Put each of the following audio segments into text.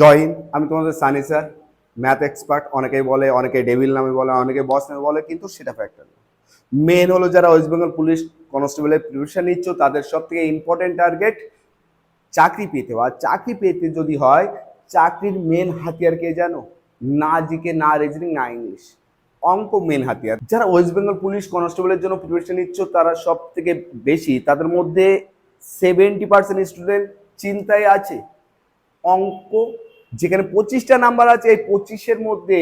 Join, আমি তোমাদের Sunny sir math expert অনেকেই বলে অনেকে ডেভিল নামে বলে অনেকে বস নামে বলে, কিন্তু সেটা ফ্যাক্টর মেন হলো যারা ওয়েস্ট বেঙ্গল পুলিশ কনস্টেবলের প্রিপারেশন নিচ্ছ, তাদের সব থেকে ইম্পর্টেন্ট টার্গেট চাকরি পেতে। আর চাকরি পেতে যদি হয়, চাকরির মেন হাতিয়ার কে জানো? না জিকে, না রিজনিং না ইংলিশ অঙ্ক মেন হাতিয়ার। যারা ওয়েস্ট বেঙ্গল পুলিশ কনস্টেবলের জন্য প্রিপারেশন নিচ্ছ, তারা সব থেকে বেশি, তাদের মধ্যে সেভেন্টি পার্সেন্ট স্টুডেন্ট চিন্তায় আছে। অঙ্ক, যেখানে পঁচিশটা নাম্বার আছে, এই পঁচিশের মধ্যে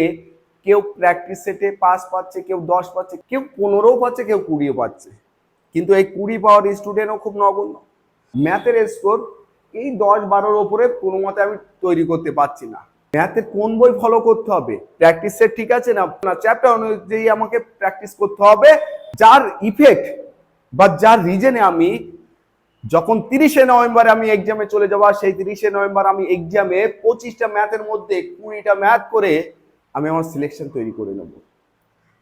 কেউ প্র্যাকটিস সেটে পাস পাচ্ছে, কেউ দশ পাচ্ছে, কেউ পনেরোও পাচ্ছে, কেউ কুড়িও পাচ্ছে। কিন্তু এই কুড়ি পাওয়ার স্টুডেন্টও খুব নগণ্য। ম্যাথের স্কোর এই দশ বারোর ওপরে কোনো মতে আমি তৈরি করতে পারছি না। ম্যাথের কোন বই ফলো করতে হবে? প্র্যাকটিস সেট ঠিক আছে না? না চ্যাপ্টার অনুযায়ী আমাকে প্র্যাকটিস করতে হবে। যার ইফেক্ট বা যার রিজনে আমি যখন তিরিশে নভেম্বর আমি এক্সামে চলে যাব সেই তিরিশে নভেম্বর আমি এক্সামে পঁচিশটা ম্যাথের মধ্যে কুড়িটা ম্যাথ করে আমি আমার সিলেকশন তৈরি করে নেব।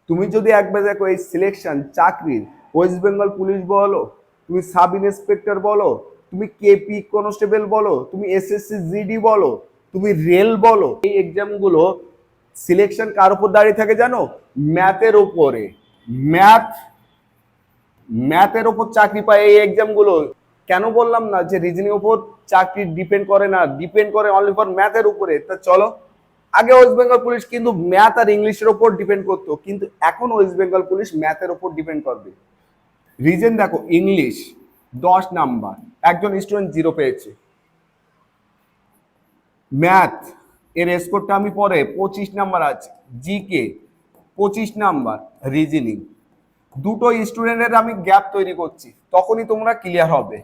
তুমি যদি একবার দেখো এই সিলেকশন চাকরির ওয়েস্ট বেঙ্গল পুলিশ বলো, তুমি সাব ইন্সপেক্টর বলো, তুমি কেপি কনস্টেবল বলো, তুমি এসএসসি জিডি বলো, তুমি রেল বলো, এই এক্সামগুলো সিলেকশন কার উপর দাঁড়িয়ে থাকে জানো? ম্যাথের উপরে। ম্যাথ ম্যাথের ওপর চাকরি পায় এই এক্সামগুলো কেন বললাম না যে রিজনিং উপর চাকরি ডিপেন্ড করে না ডিপেন্ড করে অনলি ফর ম্যাথের উপরে? তা চলো। আগে ওয়েস্ট বেঙ্গল পুলিশ কিন্তু ম্যাথ আর ইংলিশের ওপর ডিপেন্ড করতো, কিন্তু এখন ওয়েস্ট বেঙ্গল পুলিশ ম্যাথের ওপর ডিপেন্ড করবে। রিজন দেখো ইংলিশ দশ নাম্বার, একজন স্টুডেন্ট জিরো পেয়েছে। ম্যাথ এর স্কোরটা আমি পরে, পঁচিশ নাম্বার আছে জিকে পঁচিশ নাম্বার রিজনিং দুটো স্টুডেন্টের আমি গ্যাপ তৈরি করছি, তখনই তোমরা ক্লিয়ার হবে।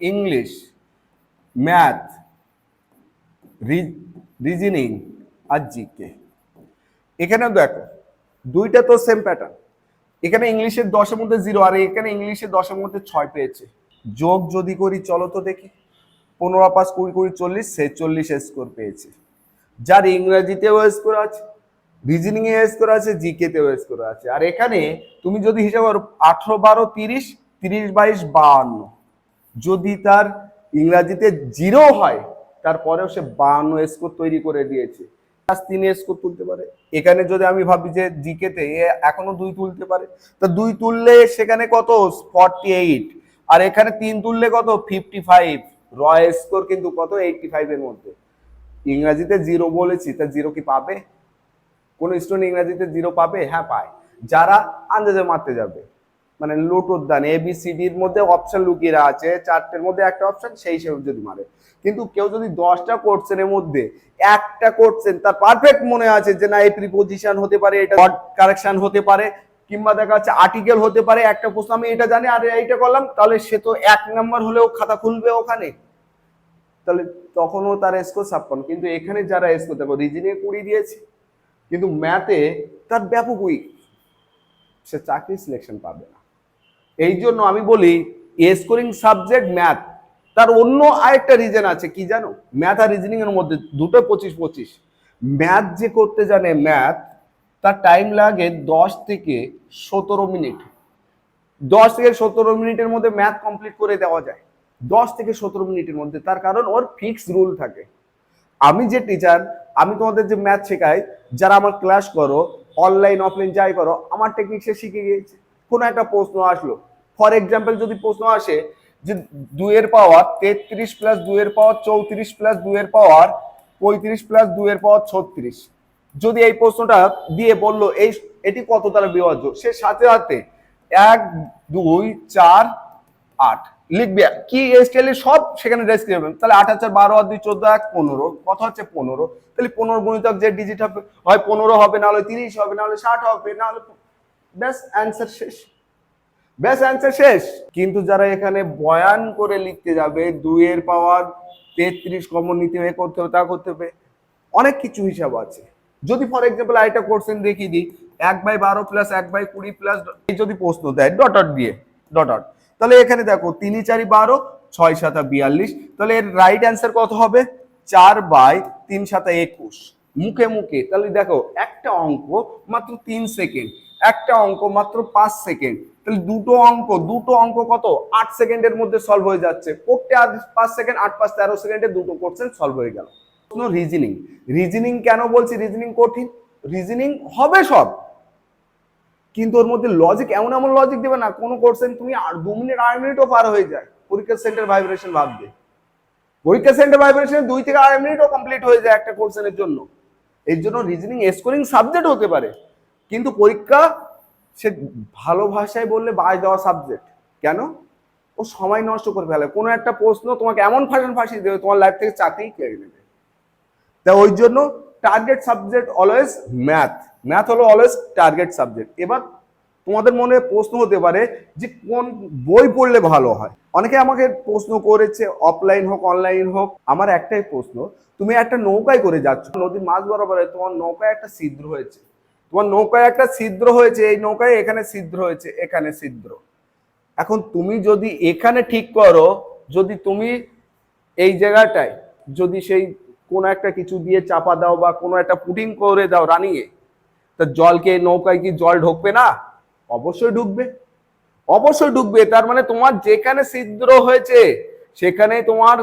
ইংলিশ, ম্যাথ রিজনিং আর জিকে। এখানে দেখো, দুইটা তো সেম প্যাটার্ন এখানে ইংলিশের দশের মধ্যে জিরো আর এখানে ইংলিশের দশের মধ্যে ছয় পেয়েছে। যোগ যদি করি, চলো তো দেখি। পনেরো পাঁচ কুড়ি কুড়ি, চল্লিশ সে চল্লিশ স্কোর পেয়েছে। যার ইংরেজিতেও স্কোর আছে রিজনিং এ স্কোর আছে জিকে তেও স্কোর আছে। আর এখানে তুমি যদি হিসাব করো, আঠারো, বারো, তিরিশ তিরিশ, বাইশ, বাহান্ন। যদি তার ইংরাজিতে জিরো হয়, তারপরেও সে বাহান্ন স্কোর তৈরি করে দিয়েছে। প্লাস তিন স্কোর তুলতে পারে। এখানে যদি আমি ভাবি যে জিকেতে এ এখনও দুই তুলতে পারে, তা দুই তুললে সেখানে কত? ফর্টি এইট আর এখানে তিন তুললে কত? ফিফটি ফাইভ র স্কোর কিন্তু কত? এইটটি ফাইভের মধ্যে। ইংরাজিতে জিরো বলেছি, তা জিরো কি পাবে? কোন স্টুডেন্ট ইংরাজিতে জিরো পাবে? হ্যাঁ পায়। যারা আন্দাজে মারতে যাবে। মানে লোটোর দান এ বি সি ডির মধ্যে অপশন লুকিয়ে আছে, চারটের মধ্যে একটা অপশন সেই হিসেবে যদি মারে। কিন্তু কেউ যদি দশটা কোর্সের মধ্যে একটা কোর্সেন তার পারফেক্ট মনে আছে যে না এই প্রিপোজিশন হতে পারে, এটা কারেকশন হতে পারে, কিংবা দেখা যাচ্ছে আর্টিকেল হতে পারে, একটা প্রশ্ন, আমি এটা জানি, আর এইটা করলাম, তাহলে সে তো এক নাম্বার হলেও খাতা খুলবে ওখানে। তাহলে তখনও তার স্কোর ছাপ্পান্ন, কিন্তু এখানে যারা স্কোর দেখো রিজনিং কুড়ি দিয়েছে, কিন্তু ম্যাথে তার ব্যাপক উইক সে চাকরি সিলেকশন পাবে না। এই জন্য আমি বলি স্কোরিং সাবজেক্ট ম্যাথ তার অন্য আরেকটা রিজন আছে, কি জানো? ম্যাথ আর রিজনিং এর মধ্যে দুটো পঁচিশ পঁচিশ। ম্যাথ যে করতে জানে ম্যাথ তার টাইম লাগে দশ থেকে সতেরো মিনিট দশ থেকে সতেরো মিনিটের মধ্যে ম্যাথ কমপ্লিট করে দেওয়া যায়। দশ থেকে সতেরো মিনিটের মধ্যে, তার কারণ ওর ফিক্স রুল থাকে। আমি যে টিচার আমি তোমাদের যে ম্যাথ শেখাই, যারা আমার ক্লাস করো অনলাইন অফলাইন যাই করো, আমার টেকনিক সে শিখে গিয়েছে। কোনো একটা প্রশ্ন আসলো ফর এক্সাম্পল যদি প্রশ্ন আসে যে দুইয়ের পাওয়ার তেত্রিশ প্লাস দুইয়ের পাওয়ার চৌত্রিশ প্লাস দুইয়ের পাওয়ার পঁয়ত্রিশ প্লাস দুইয়ের পাওয়ার ছত্রিশ। যদি এই প্রশ্নটা দিয়ে বলল, এই, এটি কত দ্বারা বিভাজ্য? সে সাথে সাথে এক, দুই, চার, আট লিখবে। কি এসটিএল সব সেখানে ডেসক্রিপশন তাহলে আট হাজার বারো আর দুই চোদ্দ এক পনেরো। কত হচ্ছে পনেরো। তাহলে পনেরো গুণিতক যে ডিজিট হবে, হয় পনেরো হবে, না হলে তিরিশ হবে, না হলে ষাট হবে, না হলে ব্যাস অ্যান্সার শেষ। ব্যাস অ্যান্সার শেষ। কিন্তু যারা এখানে বয়ান করে লিখতে যাবে, দুইয়ের পাওয়ার তেত্রিশ কমন নিতে হবে, করতে হবে, তা করতে হবে, অনেক কিছু হিসাব আছে। যদি ফর এক্সাম্পল আরেকটা কোশ্চেন দেখিয়ে দিই, এক বাই বারো প্লাস এক বাই কুড়ি প্লাস যদি প্রশ্ন দেয় ডট ডট দিয়ে ডট তাহলে এখানে দেখো তিনই চারি বারো, ছয় সাতা বিয়াল্লিশ। তাহলে এর রাইট অ্যান্সার কত হবে? চার বাই তিন সাতা একুশ। মুখে মুখে, তাহলে দেখো, একটা অঙ্ক মাত্র তিন সেকেন্ড একটা অঙ্ক মাত্র পাঁচ সেকেন্ড তাহলে দুটো অঙ্ক দুটো অঙ্ক কত? আট সেকেন্ডের মধ্যে সলভ হয়ে যাচ্ছে। আট পাঁচ সেকেন্ড, আট পাঁচ তেরো সেকেন্ডে দুটো কোশ্চেন সলভ হয়ে গেল। প্রশ্ন রিজনিং রিজনিং কেন বলছি? রিজনিং কঠিন। রিজনিং হবে সব। কিন্তু ওর মধ্যে লজিক এমন এমন লজিক দেবে না, কোনো কোশ্চেন তুমি আর দু মিনিট, আড়াই মিনিটও পার হয়ে যায়। পরীক্ষার সেন্টার ভাইব্রেশন ভাববে। পরীক্ষা সেন্টার ভাইব্রেশন দুই থেকে আড়াই মিনিটও কমপ্লিট হয়ে যায় একটা কোর্সের জন্য। এর জন্য রিজনিং স্কোরিং সাবজেক্ট হতে পারে। কিন্তু পরীক্ষা সে ভালো ভাষায় বললে বাজ দেওয়া সাবজেক্ট কেন? ও সময় নষ্ট করে ফেলে। কোনো একটা প্রশ্ন তোমাকে এমন ফাঁসান ফাঁসিয়ে দেবে, তোমার লাইফ থেকে চাকরি কেড়ে নেবে। তা ওই জন্য target subject always math math হলো অলওয়েজ টার্গেট সাবজেক্ট এবার তোমাদের মনে প্রশ্ন হতে পারে যে কোন বই পড়লে ভালো হয়? অনেকে আমাকে প্রশ্ন করেছে অফলাইন হোক অনলাইন হোক। আমার একটাই প্রশ্ন, তুমি একটা নৌকায় করে যাচ্ছ, নদীর মাঝ বরাবর তোমার নৌকায় একটা ছিদ্র হয়েছে। তোমার নৌকায় একটা ছিদ্র হয়েছে, এই নৌকায় এখানে ছিদ্র হয়েছে, এখানে ছিদ্র। এখন তুমি যদি এখানে ঠিক করো, যদি তুমি এই জায়গাটায় যদি সেই কোনো একটা কিছু দিয়ে চাপা দাও বা কোনো একটা পুটিং করে দাও রানিয়ে, তা জলকে নৌকায় কি জল ঢুকবে না? অবশ্যই ঢুকবে। অবশ্যই ঢুকবে, তার মানে তোমার যেখানে ছিদ্র হয়েছে সেখানে তোমার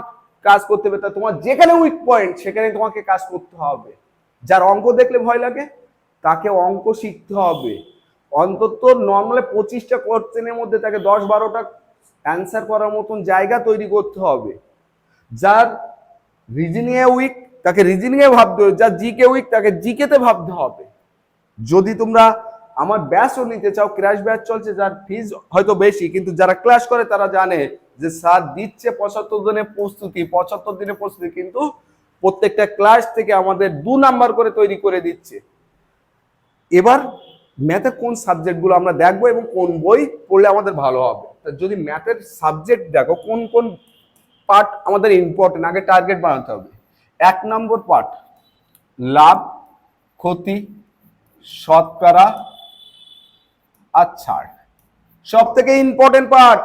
কাজ করতে হবে। তা তোমার যেখানে উইক পয়েন্ট সেখানে তোমাকে কাজ করতে হবে। যার অঙ্ক দেখলে ভয় লাগে। তাকে অঙ্ক শিখতে হবে। অন্তত নর্মালি পঁচিশটা কোশ্চেনের মধ্যে তাকে দশ বারোটা অ্যান্সার করার মতন জায়গা তৈরি করতে হবে। যার রিজনিং এ উইক তাকে রিজনিং এ ভাবতে হবে। যার জিকে উইক তাকে জিকে তে ভাবতে হবে। যদি তোমরা আমার ব্যাচও নিতে চাও ক্র্যাশ ব্যাচ চলছে, যার ফিজ হয়তো বেশি, কিন্তু যারা ক্লাস করে, তারা জানে যে স্যার দিচ্ছে পঁচাত্তর দিনের প্রস্তুতি, পঁচাত্তর দিনের প্রস্তুতি, কিন্তু প্রত্যেকটা ক্লাস থেকে আমাদের দু নাম্বার করে তৈরি করে দিচ্ছে। এবার ম্যাথের কোন সাবজেক্টগুলো আমরা দেখব এবং কোন বই পড়লে আমাদের ভালো হবে? যদি ম্যাথের সাবজেক্ট দেখো, কোন কোন পার্ট আমাদের ইম্পর্টেন্ট আগে টার্গেট বানাতে হবে? এক নম্বর পার্ট লাভ, ক্ষতি, শতকরা আর ছাড়। সব থেকে ইম্পর্টেন্ট পার্ট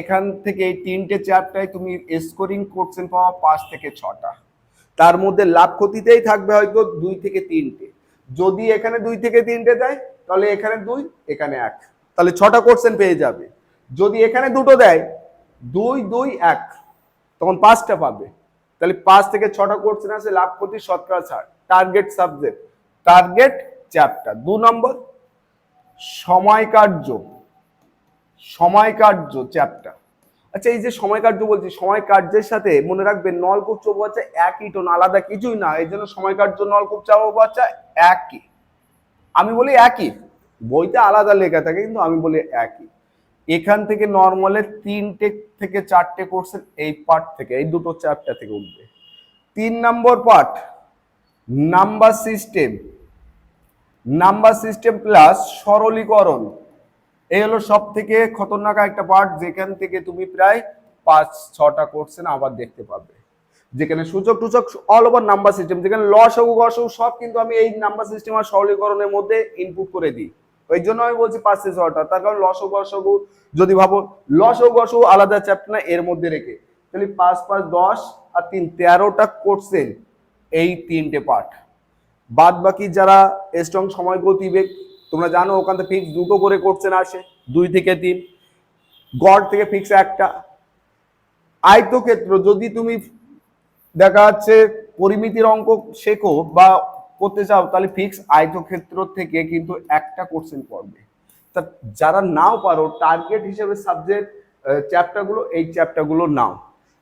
এখান থেকে তিনটে, চারটায় তুমি স্কোরিং কোশ্চেন পাওয়া পাঁচ থেকে ছটা। তার মধ্যে লাভ ক্ষতিতেই থাকবে হয়তো দুই থেকে তিনটে। যদি এখানে দুই থেকে তিনটে দেয়, তাহলে এখানে দুই, এখানে এক। তাহলে ছটা কোশ্চেন পেয়ে যাবে। যদি এখানে দুটো দেয়, দুই দুই, এক, তখন পাঁচটা পাবে। তাহলে পাঁচ থেকে ছটা কোশ্চেন আছে লাভ, ক্ষতি, শতকরা ছাড় টার্গেট সাবজেক্ট টার্গেট চ্যাপ্টার দু নম্বর, সময় কার্য। সময় কার্য চ্যাপ্টার আচ্ছা এই যে সময় কার্য বলছি, সময় কার্যের সাথে মনে রাখবেন, নলকূপ চৌবাচ্চা একই টোন আলাদা কিছুই না। এই জন্য সময় কার্য, নলকূপ চৌবাচ্চা একই। আমি বলি একই। বইতে আলাদা লেখা থাকে, কিন্তু আমি বলি একই। এখান থেকে নর্মালের তিনটে থেকে চারটে কোর্সের এই পার্ট থেকে, এই দুটো চ্যাপ্টার থেকে উঠবে। তিন নম্বর part number system number system plus সরলীকরণ। এই হলো সব থেকে খতরনাক একটা পার্ট যেখান থেকে তুমি প্রায় পাঁচ, ছটা কোর্সেন আবার দেখতে পাবে যেখানে সূচক টুচক অল ওভার নাম্বার সিস্টেম যেখানে লস হোক গস হোক, সব কিন্তু আমি এই নাম্বার সিস্টেম আর সরলীকরণের মধ্যে ইনপুট করে দিই। ওই জন্য আমি বলছি পার্সেস ছটা তার কারণ লস হোক গস হোক, যদি ভাবো লস হোক গস হোক, আলাদা চ্যাপ্টার না, এর মধ্যে রেখে। তাহলে পাঁচ পাঁচ, দশ আর তিন, তেরোটা কোর্সেন এই তিনটে পার্ট বাদ বাকি যারা স্ট্রং সময় গতিবেগ তোমরা জানো ওখান থেকে ফিক্স দুটো করে কোশ্চেন আসে, দুই থেকে তিন। গড় থেকে ফিক্স একটা। আয়তক্ষেত্র, যদি তুমি দেখা যাচ্ছে পরিমিতির অঙ্ক শেখো বা করতে চাও, তাহলে ফিক্স আয়তক্ষেত্র থেকে কিন্তু একটা কোশ্চেন পড়বে তা যারা নাও পারো টার্গেট হিসেবে সাবজেক্ট চ্যাপ্টারগুলো এই চ্যাপ্টারগুলো নাও।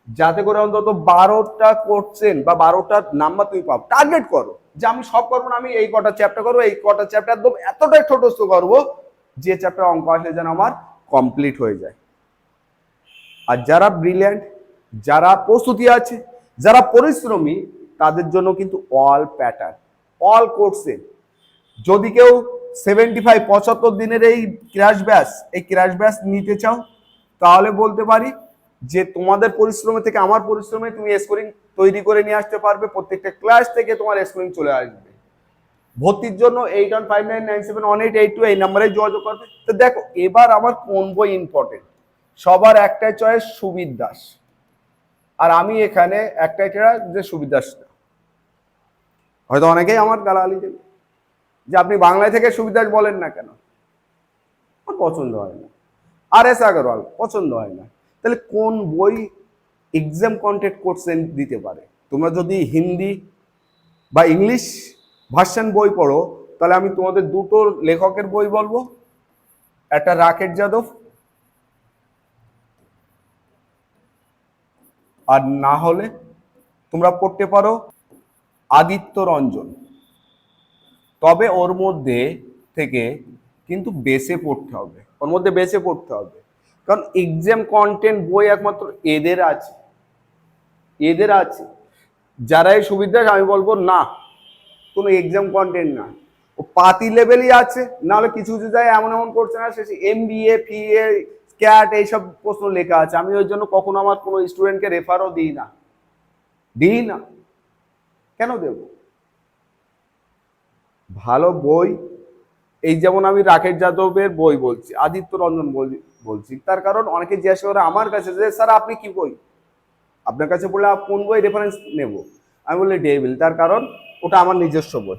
যাতে করে অন্তত বারোটা কোশ্চেন বা বারোটা নাম্বার তুমি পাও। টার্গেট করো যে আমি সব করব না, আমি এই কটা চ্যাপ্টার করব, এই কটা চ্যাপ্টার একদম এতটাই ছোটস্থ করব যে চ্যাপ্টার অঙ্ক আসলে যেন আমার কমপ্লিট হয়ে যায়। আর যারা ব্রিলিয়ান্ট যারা প্রস্তুতি আছে যারা পরিশ্রমী, তাদের জন্য কিন্তু অল প্যাটার্ন অল কোর্সে যদি কেউ সেভেন্টি ফাইভ পঁচাত্তর দিনের এই ক্র্যাশ ব্যাস এই ক্র্যাশ ব্যাস নিতে চাও, তাহলে বলতে পারি যে তোমাদের পরিশ্রমে থেকে আমার পরিশ্রমে তুমি স্কোরিং তৈরি করে নিয়ে আসতে পারবে, প্রত্যেকটা ক্লাস থেকে তোমার স্কোরিং চলে আসবে। ভর্তির জন্য eight one five nine nine seven one eight eight two এই নাম্বারে যোগাযোগ করবে। তো দেখো, এবার আমার কোন বই ইম্পর্টেন্ট সবার একটাই চয়েস সুবির দাস। আর আমি এখানে একটাই চেরা যে না হয়তো অনেকেই আমার গালাগালি দেবে যে আপনি বাংলায় থেকে সুবিদাস বলেন না কেন? আমার পছন্দ হয় না। আর এস আগরওয়াল পছন্দ হয় না। তাহলে কোন বই এক্সাম কন্টেক্ট কোশ্চেন দিতে পারে? তোমরা যদি হিন্দি বা ইংলিশ ভার্সান বই পড়ো, তাহলে আমি তোমাদের দুটো লেখকের বই বলব। একটা রাকেট যাদব আর না হলে তোমরা পড়তে পারো আদিত্য রঞ্জন তবে ওর মধ্যে থেকে কিন্তু বেসে পড়তে হবে। ওর মধ্যে বেসে পড়তে হবে। কারণ এক্সাম কন্টেন্ট বই একমাত্র এদের আছে। এদের আছে। যারা এই সুবিধা আমি বলব না, কোনো এক্সাম কন্টেন্ট না। ও পাতি লেভেলই আছে, নাহলে কিছু কিছু জায়গায় এমন এমন করছে না শেষে M B A P A CAT, এইসব প্রশ্ন লেখা আছে। আমি ওই জন্য কখনো আমার কোনো স্টুডেন্টকে রেফারও দিই না। দিই না। কেন দেবো? ভালো বই, এই যেমন আমি রাকেশ যাদবের বই বলছি, আদিত্য রঞ্জন বল- বলছি। তার কারণ অনেকে জিজ্ঞাসা করে আমার কাছে যে, স্যার, আপনি কি বই? আপনার কাছে বললে কোন বই রেফারেন্স নেব? আমি বললি, ডেভিল। তার কারণ ওটা আমার নিজস্ব বই।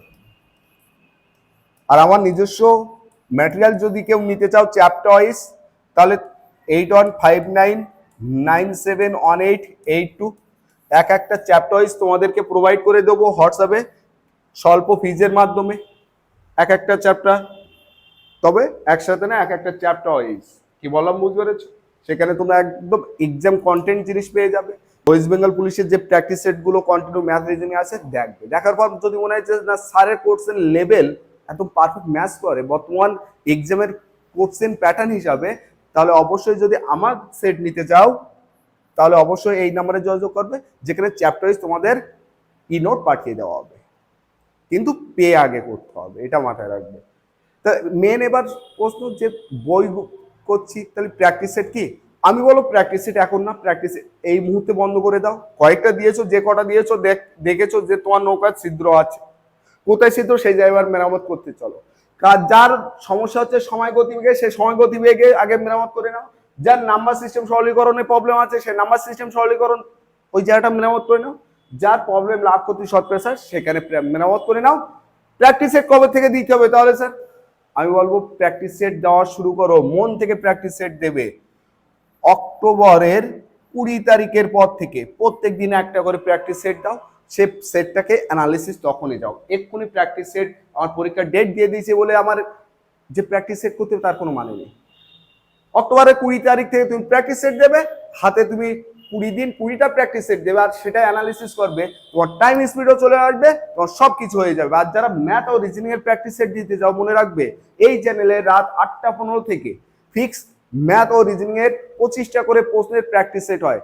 আর আমার নিজস্ব ম্যাটেরিয়াল যদি কেউ নিতে চাও চ্যাপ্টার ওয়াইজ তাহলে eight one five nine nine seven one eight eight two. এক একটা চ্যাপ্টার ওয়াইজ তোমাদেরকে প্রোভাইড করে দেবো হোয়াটসঅ্যাপে, স্বল্প ফিজের মাধ্যমে এক একটা চ্যাপ্টার। তবে একসাথে না এক একটা চ্যাপ্টার ওয়াইজ কি বললাম, বুঝতে পেরেছ? সেখানে তোমরা একদম এক্সাম কন্টেন্ট জিনিস পেয়ে যাবে। ওয়েস্ট বেঙ্গল পুলিশের যে প্র্যাকটিস সেটগুলো কন্টিনিউ ম্যাথ রিজনিং আছে, দেখবে। দেখার পর যদি মনে হয় যে না, স্যারের কোর্সের লেভেল একদম পারফেক্ট ম্যাচ করে, বর্তমান এক্সামের কোশ্চেন প্যাটার্ন হিসাবে তাহলে অবশ্যই যদি আমার সেট নিতে চাও, তাহলে অবশ্যই এই নাম্বারে যোগাযোগ করবে, যেখানে চ্যাপ্টার ওয়াইজ তোমাদের ই নোট পাঠিয়ে দেওয়া হবে। কিন্তু পে আগে করতে হবে, এটা মাথায় রাখবে। তা মেন এবার প্রশ্ন যে বই করছি, তাহলে প্র্যাকটিস সেট কি? আমি বলো প্র্যাকটিস সেট এখন না প্র্যাকটিস এই মুহূর্তে বন্ধ করে দাও। কয়েকটা দিয়েছ, যে কটা দিয়েছ, দেখ, দেখেছ যে তোমার নৌকার ছিদ্র আছে। কোথায় ছিদ্র, সেই জায়গায় মেরামত করতে চলো। কার যার সমস্যা হচ্ছে সময় গতিবেগে সেই সময় গতিবেগে আগে মেরামত করে নাও। যার নাম্বার সিস্টেম সরলীকরণে প্রবলেম আছে সেই নাম্বার সিস্টেম সরলীকরণ ওই জায়গাটা মেরামত করে নাও। যার প্রবলেম লাভ করতে শর্ট প্রেসার সেখানে মেরামত করে নাও। প্র্যাকটিস সেট কবে থেকে দিতে হবে তাহলে স্যার আমি বলব প্র্যাকটিস সেট দেওয়া শুরু করো, মন থেকে প্র্যাকটিস সেট দেবে। অক্টোবরের কুড়ি তারিখের পর থেকে প্রত্যেক দিন একটা করে প্র্যাকটিস সেট দাও। সে সেটটাকে অ্যানালিসিস তখনই যাও। এক্ষুনি প্র্যাকটিস সেট আমার পরীক্ষার ডেট দিয়ে দিয়েছে বলে আমার যে প্র্যাকটিস সেট করতে তার কোনো মানে নেই। অক্টোবরের কুড়ি তারিখ থেকে তুমি প্র্যাকটিস সেট দেবে, হাতে তুমি কুড়ি দিন, কুড়িটা প্র্যাকটিস সেট দেবে আর সেটা অ্যানালিসিস করবে। তোমার টাইম স্পিডও চলে আসবে, তোমার সব কিছু হয়ে যাবে। আর যারা ম্যাথ ও রিজনিং এর প্র্যাকটিস সেট দিতে যাও মনে রাখবে, এই চ্যানেলে রাত আটটা পনেরো থেকে ফিক্স ম্যাথ ও রিজনিং এর পঁচিশটা করে প্রশ্নের প্র্যাকটিস সেট হয়।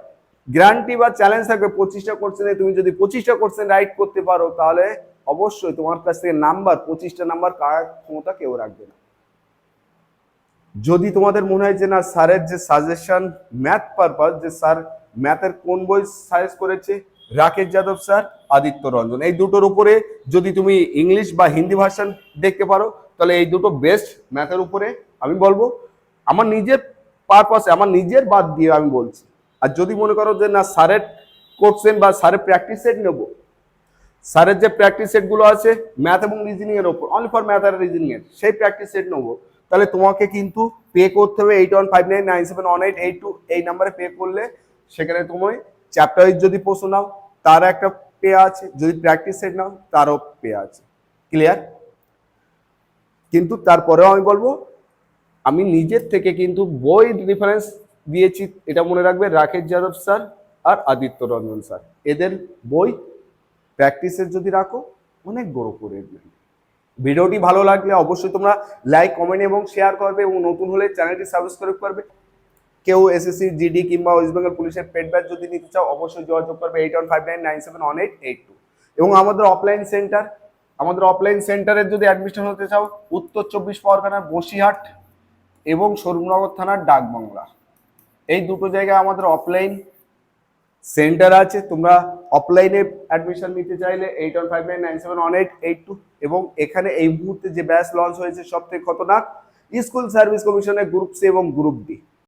গ্যারান্টি বা চ্যালেঞ্জ থাকবে পঁচিশটা কোশ্চেনে তুমি যদি পঁচিশটা কোশ্চেন রাইট করতে পারো, তাহলে অবশ্যই তোমার কাছ থেকে নাম্বার পঁচিশটা নাম্বার কার ক্ষমতা কেউ রাখবে না। যদি তোমাদের মনে হয় যে না, স্যারের যে সাজেশন ম্যাথ পারপাস যে স্যার ম্যাথের কোন বই সাজেস্ট করেছে, রাকেশ যাদব স্যার আদিত্য রঞ্জন এই দুটোর উপরে যদি তুমি ইংলিশ বা হিন্দি ভার্সন দেখতে পারো, তাহলে এই দুটো বেস্ট ম্যাথের উপরে আমি বলব। আমার নিজের পারপাসে আমার নিজের বাদ দিয়ে আমি বলছি। আর যদি মনে করো যে না, স্যারের কোশ্চেন বা স্যারের প্র্যাকটিস সেট নেব, স্যারের যে প্র্যাকটিস সেটগুলো আছে ম্যাথ এবং রিজনিং এর ওপর অনলি ফর ম্যাথ আর রিজনিং এর, সেই প্র্যাকটিস সেট নেব, তাহলে তোমাকে কিন্তু পে করতে হবে eight one five nine nine seven one eight eight two এই নাম্বারে পে করলে সেখানে তুমি চ্যাপ্টার ওয়াইজ যদি প্রশ্ন নাও, তার একটা পে আছে, যদি প্র্যাকটিস সেট নাও, তারও পে আছে। ক্লিয়ার কিন্তু তারপরেও আমি বলব, আমি নিজের থেকে কিন্তু বই রেফারেন্স দিয়েছি এটা মনে রাখবে রাকেশ যাদব স্যার আর আদিত্য রঞ্জন স্যার। এদের বই প্র্যাকটিসের যদি রাখো, অনেক বড় করে ভিডিওটি ভালো লাগলে অবশ্যই তোমরা লাইক কমেন্ট এবং শেয়ার করবে এবং নতুন হলে চ্যানেলটি সাবস্ক্রাইব করবে। কেউ এসএসসি জিডি কিংবা ওয়েস্ট বেঙ্গল পুলিশের পেড ব্যাচ যদি নিতে চাও, অবশ্যই যোগাযোগ করবে eight one five nine nine seven one eight eight two এবং আমাদের অফলাইন সেন্টার আমাদের অফলাইন সেন্টারের যদি অ্যাডমিশন হতে চাও, উত্তর চব্বিশ পরগনার বসিরহাট এবং সরুমনগর থানার ডাকবাংলা। এই দুটো জায়গায় আমাদের অফলাইন সেন্টার আছে। তোমরা অফলাইনে অ্যাডমিশন নিতে চাইলে eight one five nine nine seven one eight eight two এবং এখানে এই মুহূর্তে যে ব্যাস লঞ্চ হয়েছে সব থেকে খতরনাক স্কুল সার্ভিস কমিশনের গ্রুপ সি এবং গ্রুপ ডি